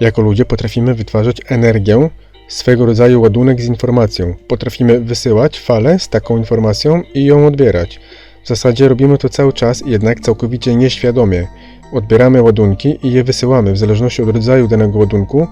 Jako ludzie potrafimy wytwarzać energię, swego rodzaju ładunek z informacją. Potrafimy wysyłać falę z taką informacją i ją odbierać. W zasadzie robimy to cały czas, jednak całkowicie nieświadomie. Odbieramy ładunki i je wysyłamy w zależności od rodzaju danego ładunku.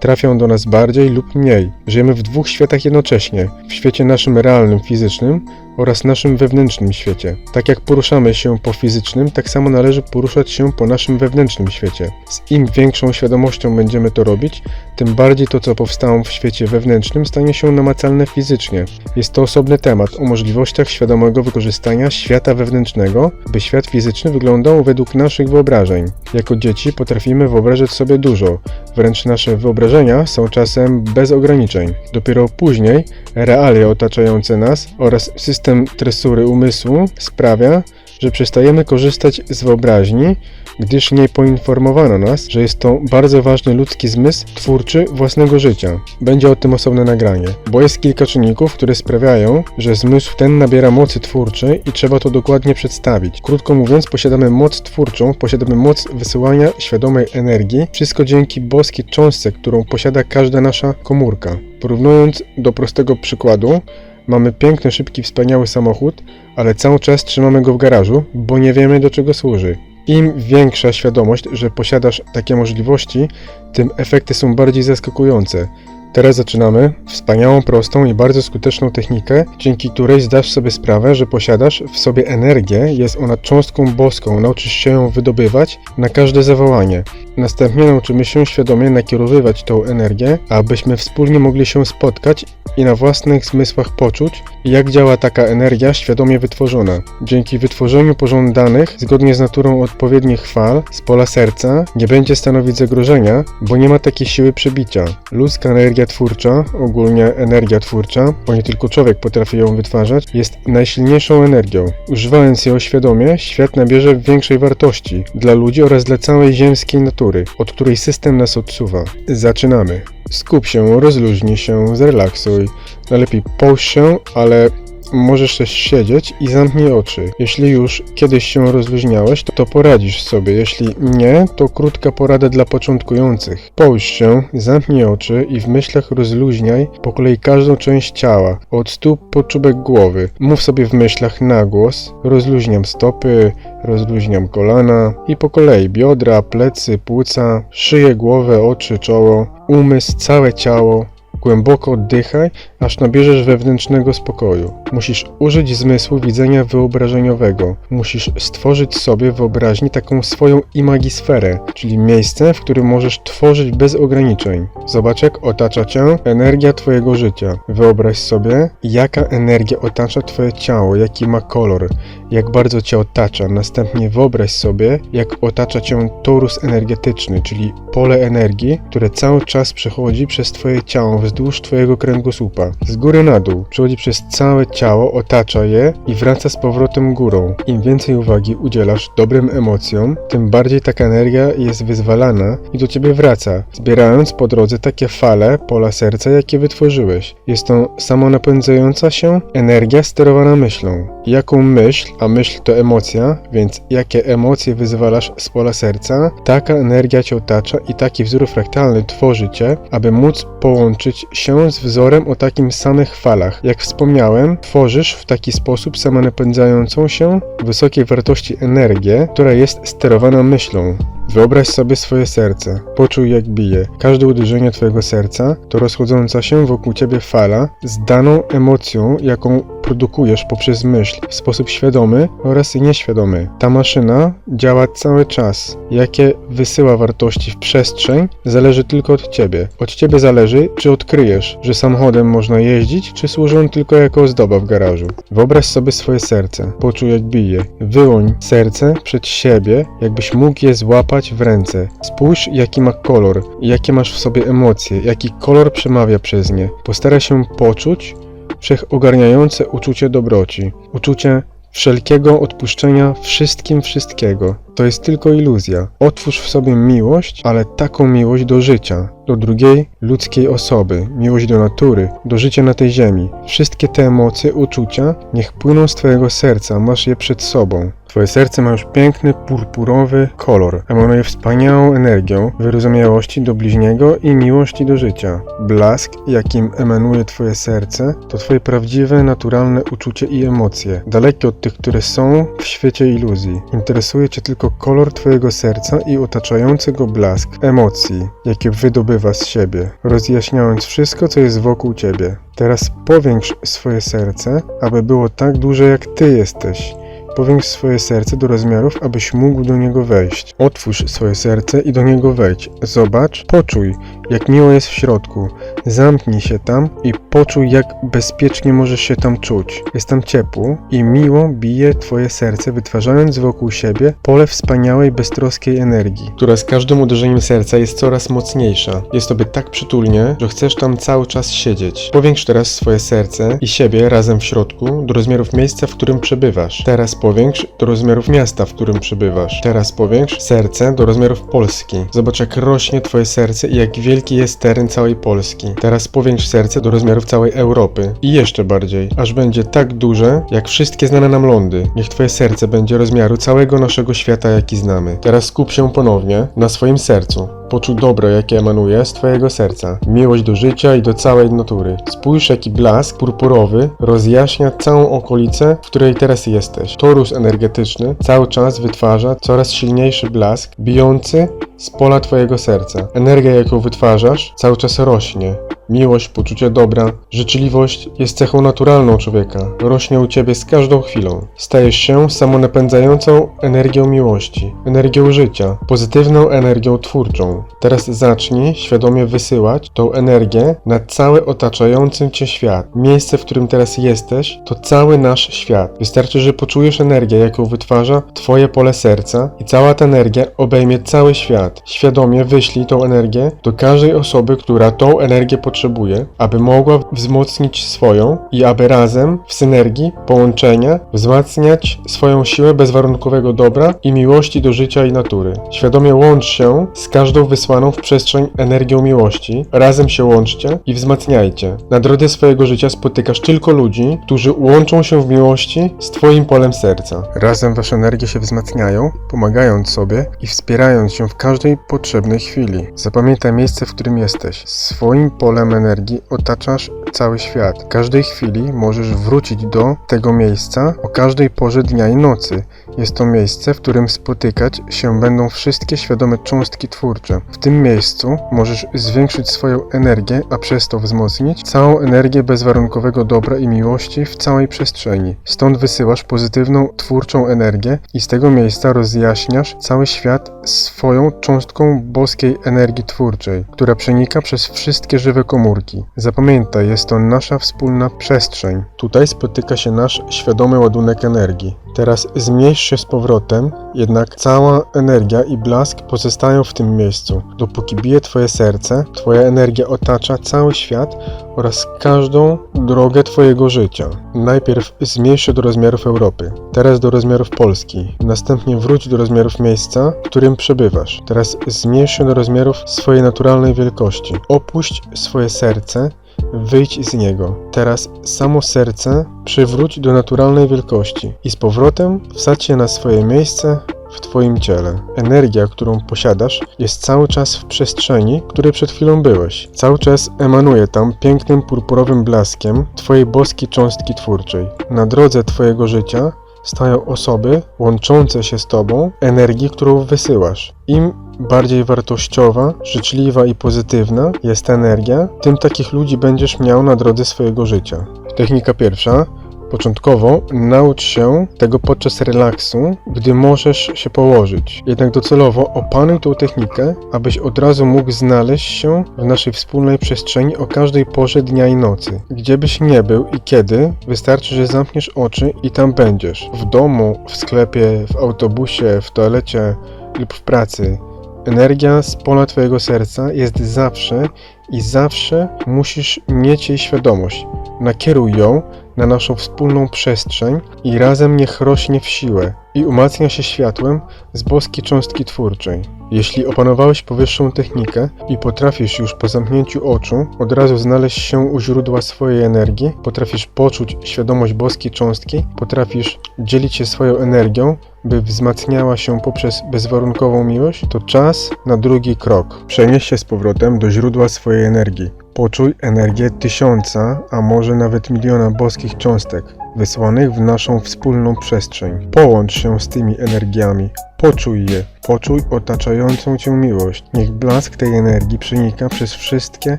Trafią do nas bardziej lub mniej. Żyjemy w dwóch światach jednocześnie: w świecie naszym realnym, fizycznym oraz naszym wewnętrznym świecie. Tak jak poruszamy się po fizycznym, tak samo należy poruszać się po naszym wewnętrznym świecie. Z im większą świadomością będziemy to robić, tym bardziej to, co powstało w świecie wewnętrznym, stanie się namacalne fizycznie. Jest to osobny temat o możliwościach świadomego wykorzystania świata wewnętrznego, by świat fizyczny wyglądał według naszych wyobrażeń. Jako dzieci potrafimy wyobrażać sobie dużo, wręcz nasze wyobrażenia są czasem bez ograniczeń. Dopiero później realia otaczające nas oraz system tresury umysłu sprawia, że przestajemy korzystać z wyobraźni, gdyż nie poinformowano nas, że jest to bardzo ważny ludzki zmysł twórczy własnego życia. Będzie o tym osobne nagranie, bo jest kilka czynników, które sprawiają, że zmysł ten nabiera mocy twórczej i trzeba to dokładnie przedstawić. Krótko mówiąc, posiadamy moc twórczą, posiadamy moc wysyłania świadomej energii, wszystko dzięki boskiej cząstce, którą posiada każda nasza komórka. Porównując do prostego przykładu, Mamy piękny, szybki, wspaniały samochód, ale cały czas trzymamy go w garażu, bo nie wiemy do czego służy. Im większa świadomość, że posiadasz takie możliwości, tym efekty są bardziej zaskakujące. Teraz zaczynamy wspaniałą, prostą i bardzo skuteczną technikę, dzięki której zdasz sobie sprawę, że posiadasz w sobie energię, jest ona cząstką boską, nauczysz się ją wydobywać na każde zawołanie. Następnie nauczymy się świadomie nakierowywać tą energię, abyśmy wspólnie mogli się spotkać i na własnych zmysłach poczuć, jak działa taka energia świadomie wytworzona. Dzięki wytworzeniu pożądanych, zgodnie z naturą odpowiednich fal z pola serca, nie będzie stanowić zagrożenia, bo nie ma takiej siły przebicia. Ludzka energia twórcza, ogólnie energia twórcza, bo nie tylko człowiek potrafi ją wytwarzać, jest najsilniejszą energią. Używając ją świadomie, świat nabierze większej wartości dla ludzi oraz dla całej ziemskiej natury, od której system nas odsuwa. Zaczynamy. Skup się, rozluźnij się, zrelaksuj. Najlepiej połóż się, ale możesz też siedzieć i zamknij oczy. Jeśli już kiedyś się rozluźniałeś, to, to poradzisz sobie. Jeśli nie, to krótka porada dla początkujących. Połóż się, zamknij oczy i w myślach rozluźniaj po kolei każdą część ciała, od stóp po czubek głowy. Mów sobie w myślach na głos, rozluźniam stopy, rozluźniam kolana i po kolei biodra, plecy, płuca, szyję, głowę, oczy, czoło, umysł, całe ciało. Głęboko oddychaj, aż nabierzesz wewnętrznego spokoju. Musisz użyć zmysłu widzenia wyobrażeniowego. Musisz stworzyć sobie w wyobraźni taką swoją imagisferę, czyli miejsce, w którym możesz tworzyć bez ograniczeń. Zobacz, jak otacza cię energia twojego życia. Wyobraź sobie, jaka energia otacza twoje ciało, jaki ma kolor, jak bardzo cię otacza. Następnie wyobraź sobie, jak otacza cię torus energetyczny, czyli pole energii, które cały czas przechodzi przez twoje ciało wzdłuż twojego kręgosłupa. Z góry na dół, przechodzi przez całe ciało, otacza je i wraca z powrotem górą. Im więcej uwagi udzielasz dobrym emocjom, tym bardziej taka energia jest wyzwalana i do ciebie wraca, zbierając po drodze takie fale pola serca, jakie wytworzyłeś. Jest to samonapędzająca się energia sterowana myślą. Jaką myśl, a myśl to emocja, więc jakie emocje wyzwalasz z pola serca, taka energia cię otacza i taki wzór fraktalny tworzy cię, aby móc połączyć się z wzorem o takim samych falach. Jak wspomniałem, tworzysz w taki sposób samonapędzającą się wysokiej wartości energię, która jest sterowana myślą. Wyobraź sobie swoje serce. Poczuj jak bije. Każde uderzenie twojego serca to rozchodząca się wokół ciebie fala z daną emocją, jaką produkujesz poprzez myśl w sposób świadomy oraz nieświadomy. Ta maszyna działa cały czas. Jakie wysyła wartości w przestrzeń zależy tylko od ciebie. Od ciebie zależy, czy odkryjesz, że samochodem można jeździć, czy służy on tylko jako ozdoba w garażu. Wyobraź sobie swoje serce. Poczuj jak bije. Wyłoń serce przed siebie, jakbyś mógł je złapać w ręce. Spójrz, jaki ma kolor, jakie masz w sobie emocje, jaki kolor przemawia przez nie. Postaraj się poczuć wszechogarniające uczucie dobroci, uczucie wszelkiego odpuszczenia wszystkim wszystkiego. to jest tylko iluzja. Otwórz w sobie miłość, ale taką miłość do życia, do drugiej ludzkiej osoby, miłość do natury, do życia na tej ziemi. Wszystkie te emocje, uczucia niech płyną z Twojego serca, masz je przed sobą. Twoje serce ma już piękny, purpurowy kolor. Emanuje wspaniałą energią, wyrozumiałości do bliźniego i miłości do życia. Blask, jakim emanuje Twoje serce, to Twoje prawdziwe, naturalne uczucie i emocje, dalekie od tych, które są w świecie iluzji. Interesuje Cię tylko kolor Twojego serca i otaczający go blask emocji, jakie wydobywa z siebie, rozjaśniając wszystko, co jest wokół Ciebie. Teraz powiększ swoje serce, aby było tak duże, jak Ty jesteś. Powiększ swoje serce do rozmiarów, abyś mógł do niego wejść. Otwórz swoje serce i do niego wejdź. Zobacz, poczuj, jak miło jest w środku. Zamknij się tam i poczuj, jak bezpiecznie możesz się tam czuć. Jest tam ciepło i miło bije twoje serce, wytwarzając wokół siebie pole wspaniałej, beztroskiej energii, która z każdym uderzeniem serca jest coraz mocniejsza. Jest tobie tak przytulnie, że chcesz tam cały czas siedzieć. Powiększ teraz swoje serce i siebie razem w środku do rozmiarów miejsca, w którym przebywasz. Teraz powiększ do rozmiarów miasta, w którym przebywasz. Teraz powiększ serce do rozmiarów Polski. Zobacz, jak rośnie twoje serce i jak wielki jest teren całej Polski. Teraz powiększ serce do rozmiarów całej Europy i jeszcze bardziej, aż będzie tak duże, jak wszystkie znane nam lądy. Niech twoje serce będzie rozmiaru całego naszego świata, jaki znamy. Teraz skup się ponownie na swoim sercu. Poczuj dobro, jakie emanuje z Twojego serca, miłość do życia i do całej natury. Spójrz, jaki blask purpurowy rozjaśnia całą okolicę, w której teraz jesteś. Torus energetyczny cały czas wytwarza coraz silniejszy blask, bijący z pola Twojego serca. Energia, jaką wytwarzasz, cały czas rośnie. Miłość, poczucie dobra, życzliwość jest cechą naturalną człowieka. Rośnie u ciebie z każdą chwilą. Stajesz się samonapędzającą energią miłości, energią życia, pozytywną energią twórczą. Teraz zacznij świadomie wysyłać tą energię na cały otaczający cię świat. Miejsce, w którym teraz jesteś, to cały nasz świat. Wystarczy, że poczujesz energię, jaką wytwarza twoje pole serca i cała ta energia obejmie cały świat. Świadomie wyślij tą energię do każdej osoby, która tą energię potrzebuje, aby mogła wzmocnić swoją i aby razem w synergii połączenia wzmacniać swoją siłę bezwarunkowego dobra i miłości do życia i natury. Świadomie łącz się z każdą wysłaną w przestrzeń energią miłości. Razem się łączcie i wzmacniajcie. Na drodze swojego życia spotykasz tylko ludzi, którzy łączą się w miłości z Twoim polem serca. Razem Wasze energie się wzmacniają, pomagając sobie i wspierając się w każdej potrzebnej chwili. Zapamiętaj miejsce, w którym jesteś. Swoim polem energii otaczasz cały świat. W każdej chwili możesz wrócić do tego miejsca o każdej porze dnia i nocy. Jest to miejsce, w którym spotykać się będą wszystkie świadome cząstki twórcze. W tym miejscu możesz zwiększyć swoją energię, a przez to wzmocnić całą energię bezwarunkowego dobra i miłości w całej przestrzeni. Stąd wysyłasz pozytywną, twórczą energię i z tego miejsca rozjaśniasz cały świat swoją cząstką boskiej energii twórczej, która przenika przez wszystkie żywe komórki. Zapamiętaj, jest to nasza wspólna przestrzeń. Tutaj spotyka się nasz świadomy ładunek energii. Teraz zmniejsz się z powrotem, jednak cała energia i blask pozostają w tym miejscu. Dopóki bije Twoje serce, Twoja energia otacza cały świat oraz każdą drogę Twojego życia. Najpierw zmniejsz się do rozmiarów Europy, teraz do rozmiarów Polski, następnie wróć do rozmiarów miejsca, w którym przebywasz. Teraz zmniejsz się do rozmiarów swojej naturalnej wielkości. Opuść swoje serce Wyjdź z niego. Teraz samo serce przywróć do naturalnej wielkości i z powrotem wsadź je na swoje miejsce w Twoim ciele. Energia, którą posiadasz, jest cały czas w przestrzeni, której przed chwilą byłeś. Cały czas emanuje tam pięknym purpurowym blaskiem Twojej boskiej cząstki twórczej. Na drodze Twojego życia stają osoby łączące się z Tobą energii, którą wysyłasz. Im bardziej wartościowa, życzliwa i pozytywna jest energia, tym takich ludzi będziesz miał na drodze swojego życia. Technika pierwsza. Początkowo naucz się tego podczas relaksu, gdy możesz się położyć. Jednak docelowo opanuj tą technikę, abyś od razu mógł znaleźć się w naszej wspólnej przestrzeni o każdej porze dnia i nocy. Gdzie byś nie był i kiedy, wystarczy, że zamkniesz oczy i tam będziesz. W domu, w sklepie, w autobusie, w toalecie lub w pracy. Energia z pola Twojego serca jest zawsze i zawsze musisz mieć jej świadomość. Nakieruj ją na naszą wspólną przestrzeń i razem niech rośnie w siłę. i umacnia się światłem z boskiej cząstki twórczej. Jeśli opanowałeś powyższą technikę i potrafisz już po zamknięciu oczu od razu znaleźć się u źródła swojej energii, potrafisz poczuć świadomość boskiej cząstki, potrafisz dzielić się swoją energią, by wzmacniała się poprzez bezwarunkową miłość, to czas na drugi krok. Przenieś się z powrotem do źródła swojej energii. Poczuj energię tysiąca, a może nawet miliona boskich cząstek, wysłanych w naszą wspólną przestrzeń. Połącz się z tymi energiami. Poczuj je, poczuj otaczającą cię miłość. Niech blask tej energii przenika przez wszystkie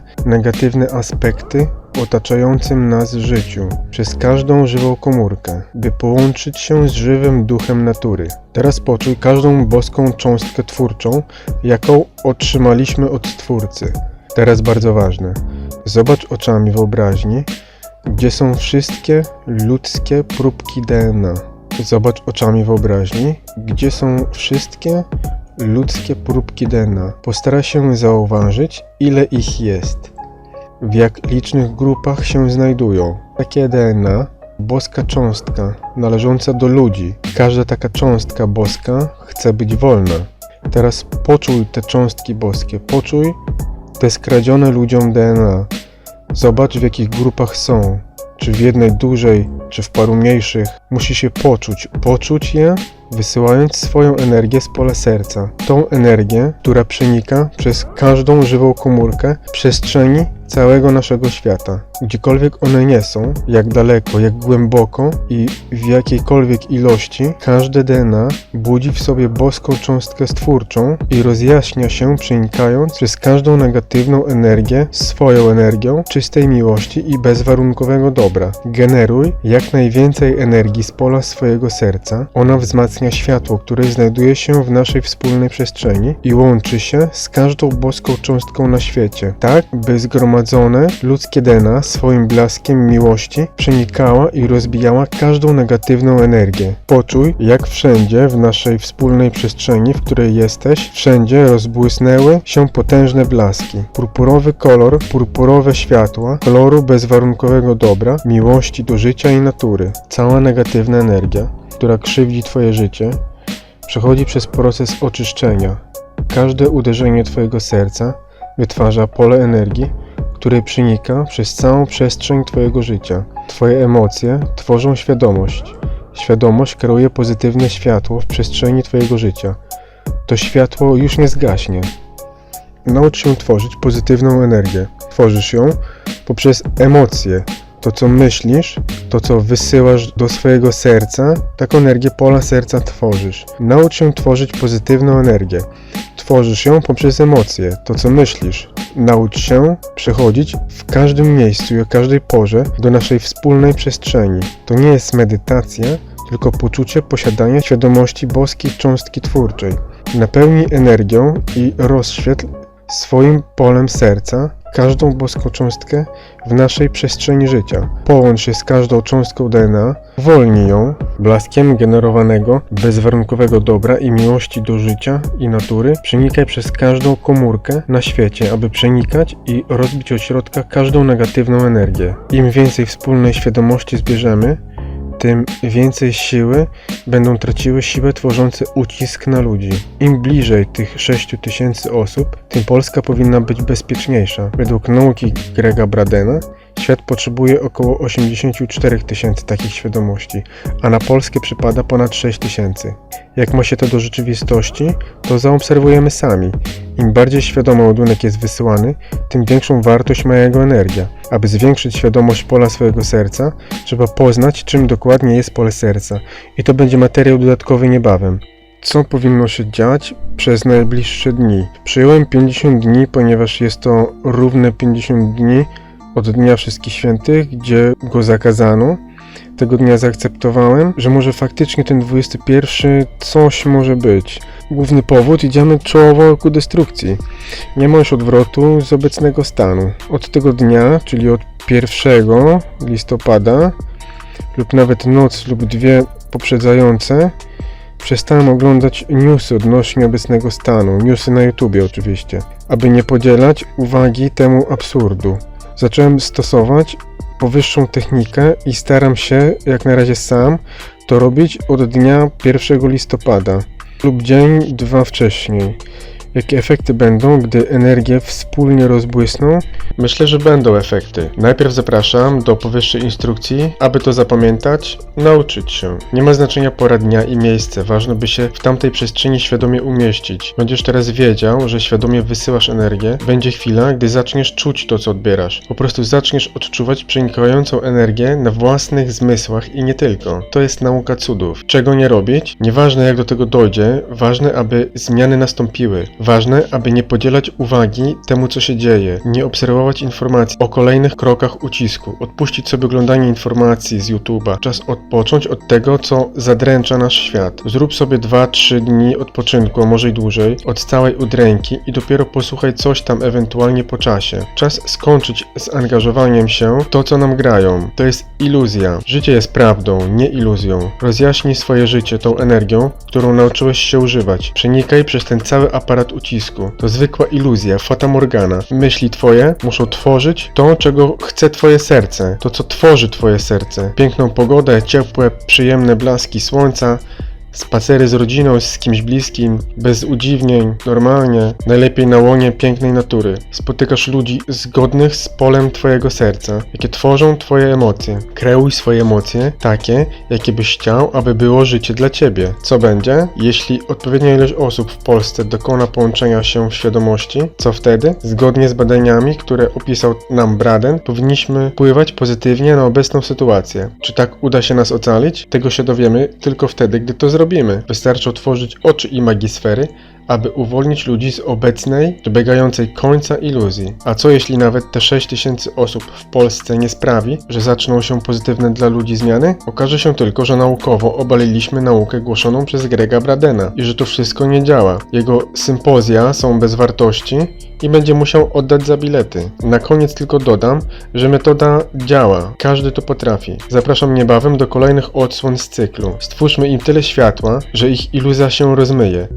negatywne aspekty otaczającym nas życiu, przez każdą żywą komórkę, by połączyć się z żywym duchem natury. Teraz poczuj każdą boską cząstkę twórczą, jaką otrzymaliśmy od Stwórcy. Teraz bardzo ważne. Zobacz oczami wyobraźni, gdzie są wszystkie ludzkie próbki DNA. Zobacz oczami wyobraźni, gdzie są wszystkie ludzkie próbki DNA. Postaraj się zauważyć, ile ich jest, w jak licznych grupach się znajdują. Takie DNA, boska cząstka należąca do ludzi. Każda taka cząstka boska chce być wolna. Teraz poczuj te cząstki boskie, poczuj te skradzione ludziom DNA. Zobacz w jakich grupach są. Czy w jednej dużej, czy w paru mniejszych. Musisz je poczuć. Poczuć je, wysyłając swoją energię z pola serca. Tą energię, która przenika przez każdą żywą komórkę przestrzeni całego naszego świata. Gdziekolwiek one nie są, jak daleko, jak głęboko i w jakiejkolwiek ilości, każde DNA budzi w sobie boską cząstkę stwórczą i rozjaśnia się, przenikając przez każdą negatywną energię swoją energią czystej miłości i bezwarunkowego dobra. Generuj jak najwięcej energii z pola swojego serca. Ona wzmacnia światło, które znajduje się w naszej wspólnej przestrzeni i łączy się z każdą boską cząstką na świecie, tak by zgromadzone ludzkie DNA swoim blaskiem miłości przenikała i rozbijała każdą negatywną energię. Poczuj, jak wszędzie w naszej wspólnej przestrzeni, w której jesteś, wszędzie rozbłysnęły się potężne blaski. Purpurowy kolor, purpurowe światła, koloru bezwarunkowego dobra, miłości do życia i natury. Cała negatywna energia, która krzywdzi Twoje życie, przechodzi przez proces oczyszczenia. Każde uderzenie Twojego serca wytwarza pole energii, które przenika przez całą przestrzeń Twojego życia. Twoje emocje tworzą świadomość. Świadomość kieruje pozytywne światło w przestrzeni Twojego życia. To światło już nie zgaśnie. Naucz się tworzyć pozytywną energię. Tworzysz ją poprzez emocje. To, co myślisz, to, co wysyłasz do swojego serca, taką energię pola serca tworzysz. Naucz się tworzyć pozytywną energię. Tworzysz ją poprzez emocje, to co myślisz. Naucz się przechodzić w każdym miejscu i o każdej porze do naszej wspólnej przestrzeni. To nie jest medytacja, tylko poczucie posiadania świadomości boskiej cząstki twórczej. Napełnij energią i rozświetl swoim polem serca każdą boską cząstkę w naszej przestrzeni życia. Połącz się z każdą cząstką DNA, wolnij ją blaskiem generowanego, bezwarunkowego dobra i miłości do życia i natury. Przenikaj przez każdą komórkę na świecie, aby przenikać i rozbić od środka każdą negatywną energię. Im więcej wspólnej świadomości zbierzemy, tym więcej siły będą traciły siłę tworzące ucisk na ludzi. Im bliżej tych 6 tysięcy osób, tym Polska powinna być bezpieczniejsza. Według nauki Grega Bradena świat potrzebuje około 84 tysięcy takich świadomości, a na Polskę przypada ponad 6 tysięcy. Jak ma się to do rzeczywistości, to zaobserwujemy sami. Im bardziej świadomy ładunek jest wysyłany, tym większą wartość ma jego energia. Aby zwiększyć świadomość pola swojego serca, trzeba poznać, czym dokładnie jest pole serca. I to będzie materiał dodatkowy niebawem. Co powinno się dziać przez najbliższe dni? Przyjąłem 50 dni, ponieważ jest to równe 50 dni od Dnia Wszystkich Świętych, gdzie go zakazano. Tego dnia zaakceptowałem, że może faktycznie ten 21 coś może być. Główny powód idziemy czołowo ku destrukcji. Nie ma już odwrotu z obecnego stanu. Od tego dnia, czyli od 1 listopada, lub nawet noc lub dwie poprzedzające, przestałem oglądać newsy odnośnie obecnego stanu. Newsy na YouTubie oczywiście, aby nie podzielać uwagi temu absurdu. Zacząłem stosować powyższą technikę i staram się, jak na razie sam, to robić od dnia 1 listopada lub dzień, dwa wcześniej. Jakie efekty będą, gdy energie wspólnie rozbłysną? Myślę, że będą efekty. Najpierw zapraszam do powyższej instrukcji, aby to zapamiętać, nauczyć się. Nie ma znaczenia pora dnia i miejsce, ważne by się w tamtej przestrzeni świadomie umieścić. Będziesz teraz wiedział, że świadomie wysyłasz energię. Będzie chwila, gdy zaczniesz czuć to, co odbierasz. Po prostu zaczniesz odczuwać przenikającą energię na własnych zmysłach i nie tylko. To jest nauka cudów. Czego nie robić? Nieważne jak do tego dojdzie, ważne, aby zmiany nastąpiły. Ważne, aby nie podzielać uwagi temu, co się dzieje, nie obserwować informacji o kolejnych krokach ucisku, odpuścić sobie oglądanie informacji z YouTube'a. Czas odpocząć od tego, co zadręcza nasz świat. Zrób sobie 2-3 dni odpoczynku, a może i dłużej, od całej udręki i dopiero posłuchaj coś tam ewentualnie po czasie. Czas skończyć z angażowaniem się w to, co nam grają. To jest iluzja. Życie jest prawdą, nie iluzją. Rozjaśnij swoje życie tą energią, którą nauczyłeś się używać. Przenikaj przez ten cały aparat ucisku. To zwykła iluzja, fata morgana. Myśli twoje muszą tworzyć to, czego chce twoje serce. To, co tworzy twoje serce. Piękną pogodę, ciepłe, przyjemne blaski słońca, Spacery z rodziną, z kimś bliskim, bez udziwnień, normalnie, najlepiej na łonie pięknej natury. Spotykasz ludzi zgodnych z polem Twojego serca, jakie tworzą Twoje emocje. Kreuj swoje emocje, takie, jakie byś chciał, aby było życie dla Ciebie. Co będzie, jeśli odpowiednia ilość osób w Polsce dokona połączenia się w świadomości? Co wtedy? Zgodnie z badaniami, które opisał nam Braden, powinniśmy wpływać pozytywnie na obecną sytuację. Czy tak uda się nas ocalić? Tego się dowiemy tylko wtedy, gdy to zrobimy. Wystarczy otworzyć oczy i magisfery, aby uwolnić ludzi z obecnej, dobiegającej końca iluzji. A co jeśli nawet te 6000 osób w Polsce nie sprawi, że zaczną się pozytywne dla ludzi zmiany? Okaże się tylko, że naukowo obaliliśmy naukę głoszoną przez Grega Bradena i że to wszystko nie działa. Jego sympozja są bez wartości i będzie musiał oddać za bilety. Na koniec tylko dodam, że metoda działa. Każdy to potrafi. Zapraszam niebawem do kolejnych odsłon z cyklu. Stwórzmy im tyle światła, że ich iluzja się rozmyje.